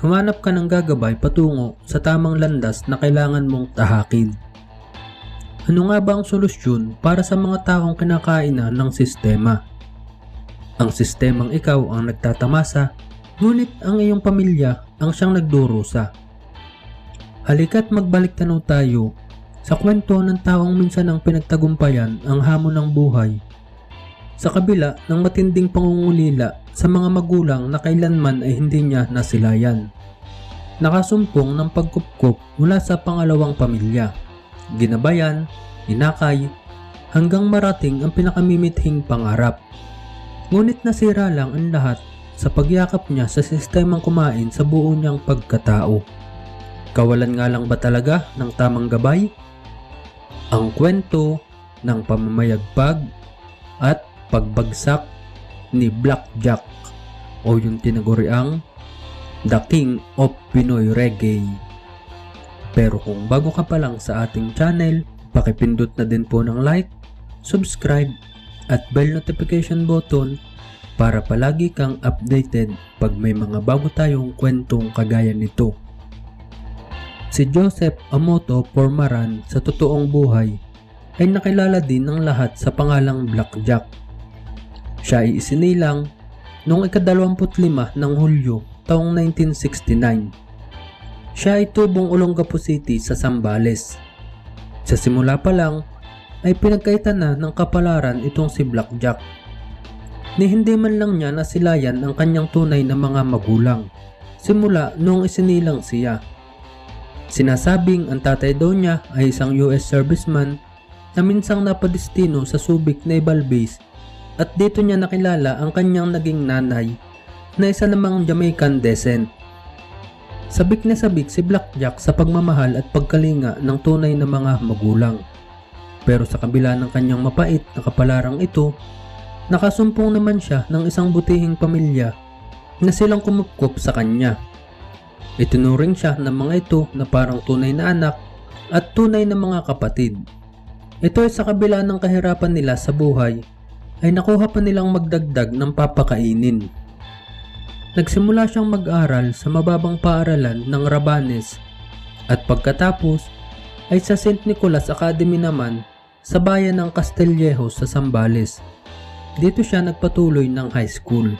humanap ka ng gagabay patungo sa tamang landas na kailangan mong tahakin. Ano nga ba ang solusyon para sa mga taong kinakainan ng sistema? Ang sistemang ikaw ang nagtatamasa, ngunit ang iyong pamilya ang siyang nagdurusa. Halika't magbalik tanaw tayo sa kwento ng taong minsan ang pinagtagumpayan ang hamon ng buhay. Sa kabila ng matinding pangungulila sa mga magulang na kailanman ay hindi niya nasilayan. Nakasumpong ng pagkupkup mula sa pangalawang pamilya. Ginabayan, inakay, hanggang marating ang pinakamimithing pangarap. Ngunit nasira lang ang lahat sa pagyakap niya sa sistemang kumain sa buo niyang pagkatao. Kawalan nga lang ba talaga ng tamang gabay? Ang kwento ng pamamayagpag at pagbagsak ni Blackjack o yung tinaguriang The King of Pinoy Reggae. Pero kung bago ka pa lang sa ating channel, pakipindot na din po ng like, subscribe, at bell notification button para palagi kang updated pag may mga bago tayong kwentong kagaya nito. Si Joseph Amoto Pormaran sa totoong buhay ay nakilala din ng lahat sa pangalang Blackjack. Siya ay isinilang noong ikadalawamput-lima ng Hulyo taong 1969. Siya ay tubong Olongapo City sa Sambales. Sa simula pa lang ay pinagkaitan na ng kapalaran itong si Blackjack. Ni hindi man lang niya nasilayan ang kanyang tunay na mga magulang simula noong isinilang siya. Sinasabing ang tatay daw niya ay isang US serviceman na minsang napadestino sa Subic Naval Base at dito niya nakilala ang kanyang naging nanay na isa namang Jamaican descent. Sabik na sabik si Blackjack sa pagmamahal at pagkalinga ng tunay na mga magulang. Pero sa kabila ng kanyang mapait na kapalarang ito, nakasumpong naman siya ng isang butihing pamilya na silang kumupkop sa kanya. Itinuring siya ng mga ito na parang tunay na anak at tunay na mga kapatid. Ito ay sa kabila ng kahirapan nila sa buhay ay nakuha pa nilang magdagdag ng papakainin. Nagsimula siyang mag-aral sa mababang paaralan ng Rabanes at pagkatapos ay sa St. Nicholas Academy naman sa bayan ng Castillejos sa Sambales. Dito siya nagpatuloy ng high school.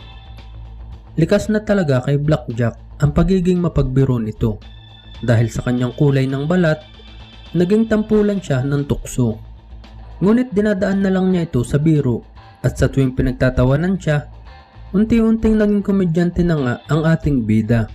Likas na talaga kay Blackjack ang pagiging mapagbiro nito dahil sa kanyang kulay ng balat, naging tampulan siya ng tukso. Ngunit dinadaan na lang niya ito sa biro at sa tuwing pinagtatawanan siya, unti-unting naging komedyante na nga ang ating bida.